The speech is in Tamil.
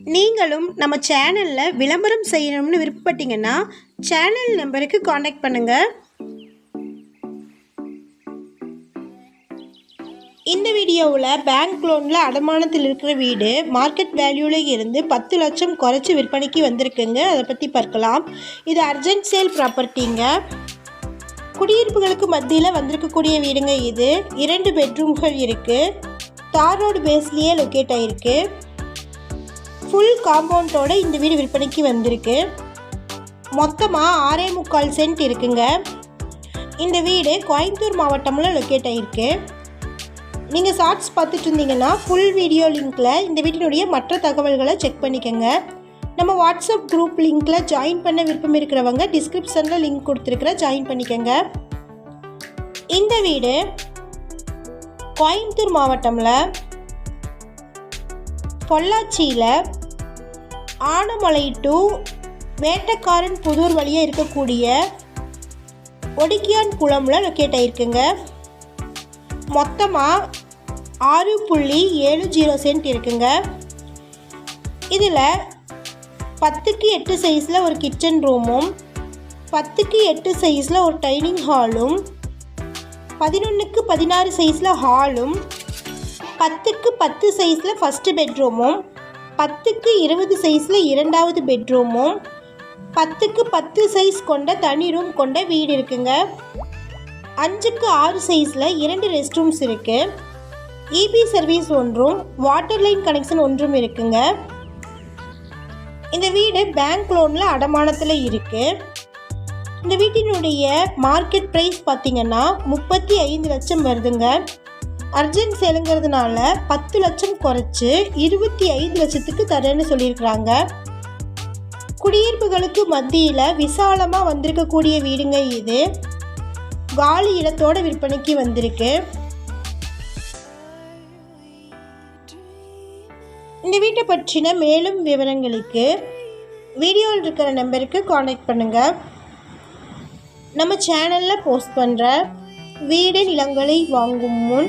நீங்களும் நம்ம சேனலில் விளம்பரம் செய்யணும்னு விருப்பப்பட்டீங்கன்னா சேனல் நம்பருக்கு காண்டாக்ட் பண்ணுங்கள் இந்த வீடியோவில் பேங்க் லோனில் அடமானத்தில் இருக்கிற வீடு மார்க்கெட் வேல்யூவில் இருந்து பத்து லட்சம் குறைச்சி விற்பனைக்கு வந்திருக்குங்க. அதை பற்றி பார்க்கலாம். இது அர்ஜென்ட் சேல் ப்ராப்பர்ட்டிங்க. குடியிருப்புகளுக்கு மத்தியில் வந்திருக்கக்கூடிய வீடுங்க இது. இரண்டு பெட்ரூம்கள் இருக்குது தார் ரோடு பேஸ்லேயே லொக்கேட் ஆகிருக்கு ஃபுல் காம்பவுண்டோடு இந்த வீடு விற்பனைக்கு வந்திருக்கு. மொத்தமாக ஆறே முக்கால் சென்ட் இருக்குங்க. இந்த வீடு கோயம்புத்தூர் மாவட்டமில் லொக்கேட் ஆகிருக்கு நீங்கள் ஷார்ட்ஸ் பார்த்துட்டு இருந்தீங்கன்னா ஃபுல் வீடியோ லிங்க்கில் இந்த வீட்டினுடைய மற்ற தகவல்களை செக் பண்ணிக்கோங்க. நம்ம வாட்ஸ்அப் குரூப் லிங்க்கில் ஜாயின் பண்ண விருப்பம் இருக்கிறவங்க டிஸ்கிரிப்ஷனில் லிங்க் கொடுத்துருக்குற ஜாயின் பண்ணிக்கோங்க. இந்த வீடு கோயம்புத்தூர் மாவட்டமில் பொள்ளாச்சியில் ஆனமலை டு வேட்டக்காரன் புதூர் வழியாக இருக்கக்கூடிய ஒடிக்கியான் குளம்ல லொக்கேட் ஆகிருக்குங்க மொத்தமாக ஆறு புள்ளி ஏழு ஜீரோ சென்ட் இருக்குங்க. இதில் பத்துக்கு எட்டு சைஸில் ஒரு கிச்சன் ரூமும் பத்துக்கு எட்டு சைஸில் ஒரு டைனிங் ஹாலும் பதினொன்றுக்கு பதினாறு சைஸில் ஹாலும் பத்துக்கு பத்து சைஸில் ஃபஸ்ட்டு பெட்ரூமும் பத்துக்கு இருபது சைஸில் இரண்டாவது பெட்ரூமும் பத்துக்கு பத்து சைஸ் கொண்ட தனி ரூம் கொண்ட வீடு இருக்குங்க. அஞ்சுக்கு ஆறு சைஸில் இரண்டு ரெஸ்ட் ரூம்ஸ் இருக்குது இபி சர்வீஸ் ஒன்றும் வாட்டர் லைன் கனெக்ஷன் ஒன்றும் இருக்குங்க. இந்த வீடு பேங்க் லோனில் அடமானத்தில் இருக்குது இந்த வீட்டினுடைய மார்க்கெட் ப்ரைஸ் பார்த்தீங்கன்னா முப்பத்தி ஐந்து லட்சம் வருதுங்க. அர்ஜென்ட் சேலுங்கிறதுனால பத்து லட்சம் குறைச்சு இருபத்தி ஐந்து லட்சத்துக்கு தரேன்னு சொல்லியிருக்கிறாங்க. குடியிருப்புகளுக்கு மத்தியில் விசாலமாக வந்திருக்கக்கூடிய வீடுங்க இது. காலி இடத்தோட விற்பனைக்கு வந்திருக்கு. இந்த வீட்டை பற்றின மேலும் விவரங்களுக்கு வீடியோவில் இருக்கிற நம்பருக்கு காண்டாக்ட் பண்ணுங்கள் நம்ம சேனலில் போஸ்ட் பண்ணுற வீடு நிலங்களை வாங்கும் முன்